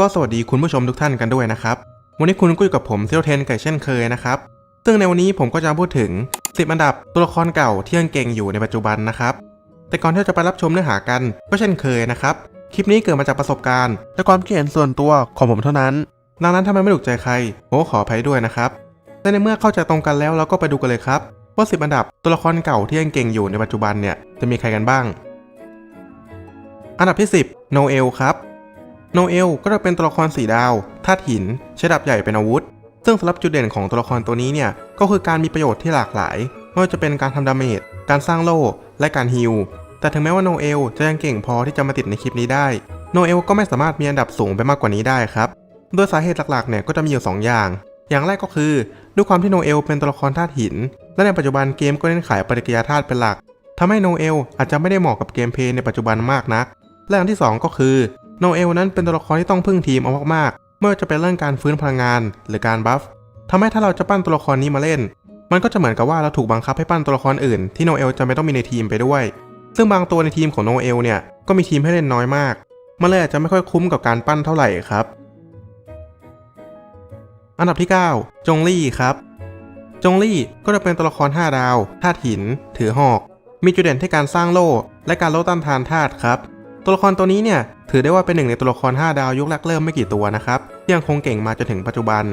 ก็สวัสดีคุณผู้ชมทุกท่านกันด้วยนะครับ วันนี้คุณก็อยู่กับผมเซียวเทนไก่เช่นเคยนะครับ ซึ่งในวันนี้ผมก็จะพูดถึง 10 อันดับตัวละครเก่าที่ยังเก่งอยู่ในปัจจุบันนะครับ แต่ก่อนที่จะไปรับชมเนื้อหากันก็เช่นเคยนะครับ คลิปนี้เกิดมาจากประสบการณ์ และความคิดเห็นส่วนตัวของผมเท่านั้นดังนั้นถ้ามันไม่ถูกใจใครผมขออภัยด้วยนะครับและในเมื่อเข้าใจตรงกันแล้วเราก็ไปดูกันเลยครับว่า10อันดับตัวละครเก่าที่ยังเก่งอยู่ในปัจจุบันเนี่ยจะมีใครกันบ้าง อันดับที่ 10 โนเอลครับ โนเอลก็จะเป็นตัวละครสีดาวธาตุหินใช้ดาบใหญ่เป็นอาวุธ ซึ่งสำหรับจุดเด่นของตัวละครตัวนี้เนี่ย ก็คือการมีประโยชน์ที่หลากหลาย ไม่ว่าจะเป็นการทำดาเมจ การสร้างโล่ และการฮิล แต่ถึงแม้ว่าโนเอลจะยังเก่งพอที่จะมาติดในคลิปนี้ได้ โนเอลก็ไม่สามารถมีอันดับสูงไปมากกว่านี้ได้ครับ โดยสาเหตุหลักๆเนี่ยก็จะมีอยู่สองอย่าง อย่างแรกก็คือ ด้วยความที่โนเอลเป็นตัวละครธาตุหิน และในปัจจุบันเกมก็เน้นขายปฏิกิริยาธาตุเป็นหลักทำให้โนเอลอาจจะไม่ได้เหมาะกับเกมเพลย์ในปัจจุบันมากนัก และอันที่สองก็คือ โนเอลนั้นเป็นตัวละครที่ต้องพึ่งทีมเอามากๆ ไม่ว่าจะเป็นเรื่องการฟื้นพลังงาน หรือการบัฟทำให้ถ้าเราจะปั้นตัวละครนี้มาเล่น มันก็จะเหมือนกับว่าเราถูกบังคับให้ปั้นตัวละครอื่นที่โนเอลจะไม่ต้องมีในทีมไปด้วย ซึ่งบางตัวในทีมของโนเอลเนี่ยก็มีทีมให้เล่นน้อยมากมันเลยอาจจะไม่ค่อยคุ้มกับการปั้นเท่าไหร่ครับ อันดับที่ 9 จงลี่ครับ จงลี่ก็จะเป็นตัวละคร 5 ดาวธาตุหิน ถือหอก มีจุดเด่นที่การสร้างโล่ และการลดต้านทานธาตุครับ ตัวละครตัวนี้เนี่ยถือได้ว่าเป็นหนึ่งในตัวละคร 5 ดาวยุคแรกเริ่มไม่กี่ตัวนะครับที่ยังคงเก่งมาจนถึงปัจจุบัน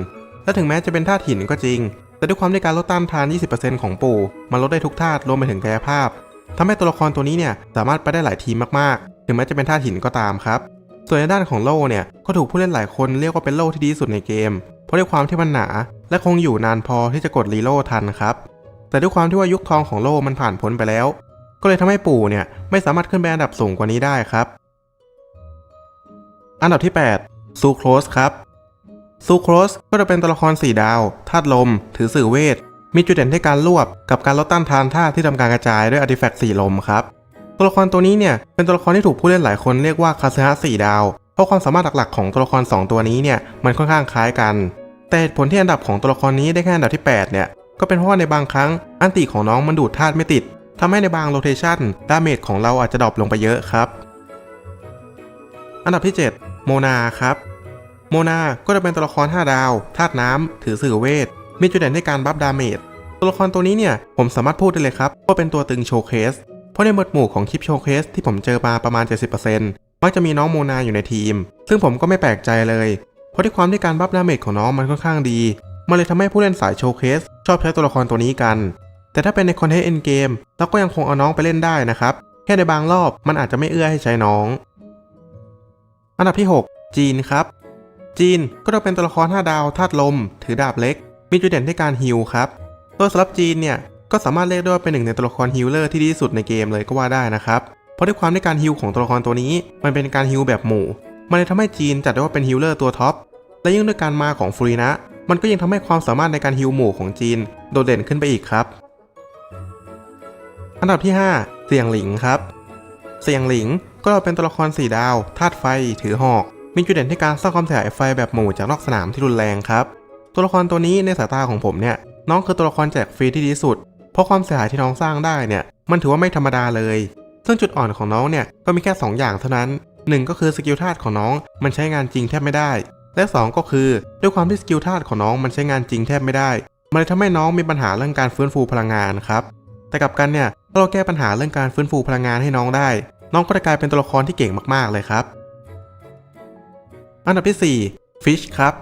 และถึงแม้จะเป็นธาตุหินก็จริง แต่ด้วยความที่การลดต้านทาน 20%ของปู่มันลดได้ทุกธาตุรวมไปถึงกายภาพทำให้ตัวละครตัวนี้เนี่ยสามารถไปได้หลายทีมมากๆ ถึงแม้จะเป็นธาตุหินก็ตามครับ ส่วนในด้านของโล่เนี่ยก็ถูกผู้เล่นหลายคนเรียกว่าเป็นโล่ที่ดีสุดในเกม เพราะด้วยความที่มันหนา และคงอยู่นานพอที่จะกดรีโลดทันครับแต่ด้วยความที่ว่ายุคทองของโล่มันผ่านพ้นไปแล้ว ก็เลยทำให้ปู่เนี่ยไม่สามารถขึ้นไปอันดับสูงกว่านี้ได้ครับ อันดับที่ 8 ซูโครสครับซูโครสก็จะเป็นตัวละคร 4 ดาวธาตุลม ถือสื่อเวท มีจุดเด่นที่การรวบ กับการลดต้านทานธาตุที่ทำการกระจายด้วยอาร์ติแฟกต์สีลมครับ ตัวละครตัวนี้เนี่ยเป็นตัวละครที่ถูกผู้เล่นหลายคนเรียกว่าคาซึฮะ4ดาว เพราะความสามารถหลักๆของตัวละคร 2 ตัวนี้เนี่ยมันค่อนข้างคล้ายกัน แต่เหตุผลที่อันดับของตัวละครนี้ได้แค่อันดับที่ 8 เนี่ยก็เป็นเพราะว่าในบางครั้งอันติของน้องมันดูดธาตุไม่ติด ทำให้ในบางโรเทชันดาเมจของเราอาจจะดรอปลงไปเยอะครับ อันดับที่ 7 โมนาครับ โมนาก็จะเป็นตัวละคร 5 ดาวธาตุน้ำถือสื่อเวท มีจุดเด่นในการบัฟดาเมจ ตัวละครตัวนี้เนี่ยผมสามารถพูดได้เลยครับว่าเป็นตัวตึงโชว์เคส เพราะในหมวดหมู่ของคลิปโชว์เคสที่ผมเจอมาประมาณ 70%มักจะมีน้องโมนาอยู่ในทีม ซึ่งผมก็ไม่แปลกใจเลย เพราะที่ความที่การบัฟดาเมจของน้องมันค่อนข้างดี มันเลยทำให้ผู้เล่นสายโชว์เคส ชอบใช้ตัวละครตัวนี้กัน แต่ถ้าเป็นในคอนเทนต์เอ็นเกมเราก็ยังคงเอาน้องไปเล่นได้นะครับ แค่ในบางรอบมันอาจจะไม่เอื้อให้ใช้น้อง อันดับที่ 6 จีนครับ จีนก็จะเป็นตัวละคร5ดาวธาตุลม ถือดาบเล็ก มีจุดเด่นที่การฮิลครับโดยสำหรับจีนเนี่ยก็สามารถเรียกได้ว่าเป็นหนึ่งในตัวละครฮิลเลอร์ที่ดีที่สุดในเกมเลยก็ว่าได้นะครับเพราะด้วยความที่การฮิลของตัวละครตัวนี้ มันเป็นการฮิลแบบหมู่ มันเลยทำให้จีนจัดได้ว่าเป็นฮิลเลอร์ตัวท็อปและยิ่งด้วยการมาของฟูรินะมันก็ยังทำให้ความสามารถในการฮิลหมู่ของจีนโดดเด่นขึ้นไปอีกครับ อันดับที่ 5 เสียงหลิงครับ เสียงหลิงก็เป็นตัวละคร4ดาวธาตุไฟ ถือหอก มีจุดเด่นที่การสร้างความเสียหายไฟแบบหมู่จากนอกสนามที่รุนแรงครับ ตัวละครตัวนี้ในสายตาของผมเนี่ย น้องคือตัวละครแจกฟรีที่ดีสุด เพราะความเสียหายที่น้องสร้างได้เนี่ย มันถือว่าไม่ธรรมดาเลย ซึ่งจุดอ่อนของน้องเนี่ย ก็มีแค่ 2 อย่างเท่านั้น 1 ก็คือสกิลธาตุของน้องมันใช้งานจริงแทบไม่ได้ และ 2 ก็คือ ด้วยความที่สกิลธาตุของน้องมันใช้งานจริงแทบไม่ได้ มันเลยทำให้น้องมีปัญหาเรื่องการฟื้นฟูพลังงานครับ แต่กับกันเนี่ย ถ้าเราแก้ปัญหาเรื่องการฟื้นฟูพลังงานให้น้องได้ น้องก็จะกลายเป็นตัวละครที่เก่งมากๆเลยครับ อันดับที่ 4 Fish ครับ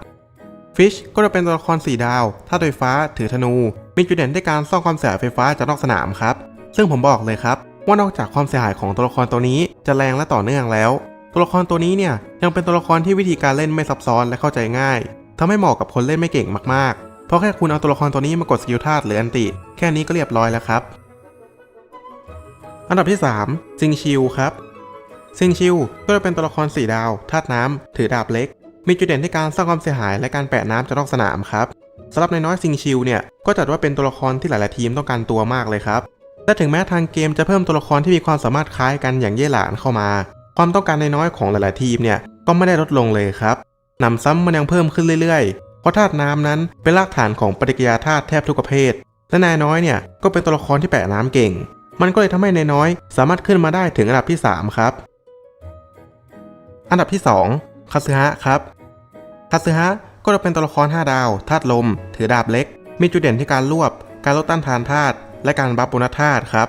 Fish ก็จะเป็นตัวละคร4ดาวธาตุไฟฟ้า ถือธนู มีจุดเด่นในการสร้างความเสียหายไฟฟ้าจากนอกสนามครับ ซึ่งผมบอกเลยครับ ว่านอกจากความเสียหายของตัวละครตัวนี้จะแรงและต่อเนื่องแล้ว ตัวละครตัวนี้เนี่ยยังเป็นตัวละครที่วิธีการเล่นไม่ซับซ้อนและเข้าใจง่ายทำให้เหมาะกับคนเล่นไม่เก่งมากๆ เพราะแค่คุณเอาตัวละครตัวนี้มากดสกิลธาตุหรืออันติ แค่นี้ก็เรียบร้อยแล้วครับ อันดับที่3ซิงชิวครับซิงชิวก็จะเป็นตัวละคร4ดาวธาตุน้ำถือดาบเล็ก มีจุดเด่นที่การสร้างความเสียหายและการแปะน้ำจากนอกสนามครับสำหรับในน้อยซิงชิวเนี่ยก็จัดว่าเป็นตัวละครที่หลาย ๆ ทีมต้องการตัวมากเลยครับและถึงแม้ทางเกมจะเพิ่มตัวละครที่มีความสามารถคล้ายกันอย่างเย่หลานเข้ามา ความต้องการในน้อยของหลาย ๆ ทีมเนี่ยก็ไม่ได้ลดลงเลยครับนำซ้ำมันยังเพิ่มขึ้นเรื่อย ๆ เพราะธาตุน้ำนั้นเป็นรากฐานของปฏิกิริยาธาตุแทบทุกประเภทและนายน้อยเนี่ยก็เป็นตัวละครที่แปะน้ำเก่ง มันก็เลยทำให้นายน้อย สามารถขึ้นมาได้ถึงอันดับที่ 3 ครับ อันดับที่ 2คาซึฮะครับคาซึฮะก็จะเป็นตัวละคร 5 ดาวธาตุลม ถือดาบเล็ก มีจุดเด่นที่การรวบ การลดต้านทานธาตุและการบัฟโบนัสธาตุครับ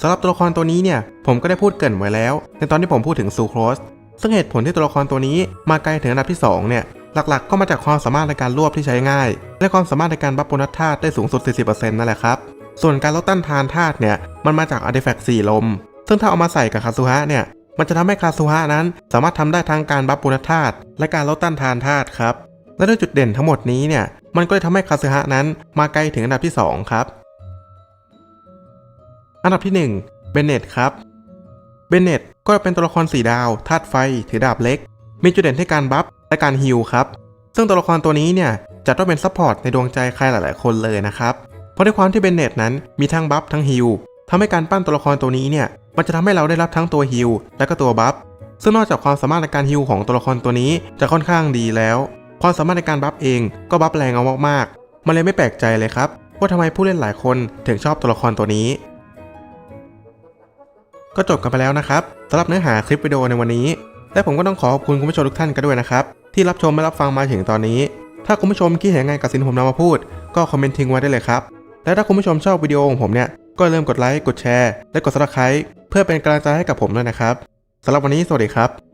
สำหรับตัวละครตัวนี้เนี่ยผมก็ได้พูดเกินไว้แล้ว ในตอนที่ผมพูดถึงซูโครสซึ่งเหตุผลที่ตัวละครตัวนี้มาไกลถึงอันดับที่ 2 เนี่ย หลักๆ ก็มาจากความสามารถในการรวบที่ใช้ง่าย และความสามารถในการบัฟโบนัสธาตุได้สูงสุด 40%นั่นแหละครับ ส่วนการลดต้านทานธาตุเนี่ย มันมาจากอาร์ติแฟกต์4ลม ซึ่งถ้าเอามาใส่กับคาซุฮะเนี่ย มันจะทำให้คาซุฮะนั้น สามารถทำได้ทั้งการบัฟโบนัสธาตุและการลดต้านทานธาตุครับ และด้วยจุดเด่นทั้งหมดนี้เนี่ย มันก็เลยทำให้คาซึฮะนั้นมาไกลถึงอันดับที่ 2 ครับ อันดับที่1เบนเนตครับ เบนเนตก็เป็นตัวละคร4ดาวธาตุไฟ ถือดาบเล็ก มีจุดเด่นที่การบัฟและการฮิลครับ ซึ่งตัวละครตัวนี้เนี่ยจะต้องเป็นซัพพอร์ตในดวงใจใครหลาย ๆ คนเลยนะครับ เพราะด้วยความที่เบนเนตนั้นมีทั้งบัฟทั้งฮิล ทำให้การปั้นตัวละครตัวนี้เนี่ย มันจะทำให้เราได้รับทั้งตัวฮิลและก็ตัวบัฟ ซึ่งนอกจากความสามารถในการฮิลของตัวละครตัวนี้จะค่อนข้างดีแล้ว ความสามารถในการบัฟเองก็บัฟแรงเอามากๆ มันเลยไม่แปลกใจเลยครับ ว่าทำไมผู้เล่นหลายคนถึงชอบตัวละครตัวนี้ ก็จบกันไปแล้วนะครับสำหรับเนื้อหาคลิปวิดีโอในวันนี้ และผมก็ต้องขอขอบคุณคุณผู้ชมทุกท่านกันด้วยนะครับที่รับชมและรับฟังมาถึงตอนนี้ ถ้าคุณผู้ชมคิดเห็นไงกับสิ่งที่ผมนำมาพูด ก็คอมเมนต์ทิ้งไว้ได้เลยครับ และถ้าคุณผู้ชมชอบวิดีโอของผมเนี่ย ก็อย่าลืมกดไลค์ กดแชร์ และกด subscribe เพื่อเป็นกำลังใจให้กับผมด้วยนะครับสำหรับวันนี้สวัสดีครับ